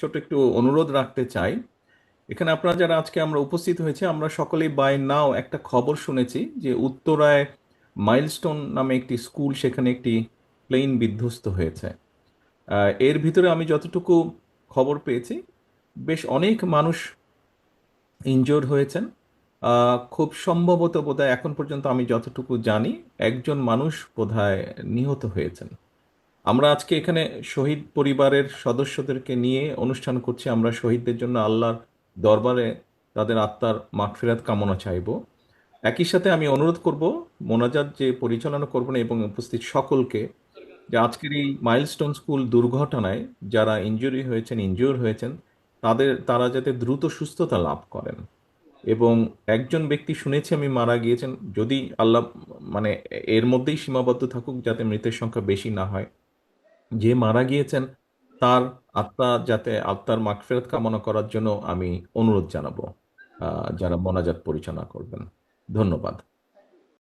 ছোট একটু অনুরোধ রাখতে চাই। এখানে আপনারা যারা আজকে আমরা উপস্থিত হয়েছে, আমরা সকলেই বাই নাও একটা খবর শুনেছি যে উত্তরায় মাইলস্টোন নামে একটি স্কুল সেখানে একটি প্লেন বিধ্বস্ত হয়েছে। এর ভিতরে আমি যতটুকু খবর পেয়েছি, বেশ অনেক মানুষ ইনজোর হয়েছেন। খুব সম্ভবত বোধহয় এখন পর্যন্ত আমি যতটুকু জানি, একজন মানুষ বোধহয় নিহত হয়েছেন। আমরা আজকে এখানে শহীদ পরিবারের সদস্যদেরকে নিয়ে অনুষ্ঠান করছি। আমরা শহীদদের জন্য আল্লাহর দরবারে তাদের আত্মার মাগফিরাত কামনা চাইব। একই সাথে আমি অনুরোধ করব, মোনাজাত যে পরিচালনা করবেন এবং উপস্থিত সকলকে, যে আজকের এই মাইলস্টোন স্কুল দুর্ঘটনায় যারা ইনজুরি হয়েছেন, ইনজিওর হয়েছেন, তাদের, তারা যাতে দ্রুত সুস্থতা লাভ করেন। এবং একজন ব্যক্তি শুনেছি আমি মারা গিয়েছেন, যদি আল্লাহ মানে এর মধ্যেই সীমাবদ্ধ থাকুক যাতে মৃতের সংখ্যা বেশি না হয়। যে মারা গিয়েছেন, তার আত্মা যাতে আত্মার মাকফেরত কামনা করার জন্য আমি অনুরোধ জানাব যারা মোনাজাত পরিচালনা করবেন। ধন্যবাদ।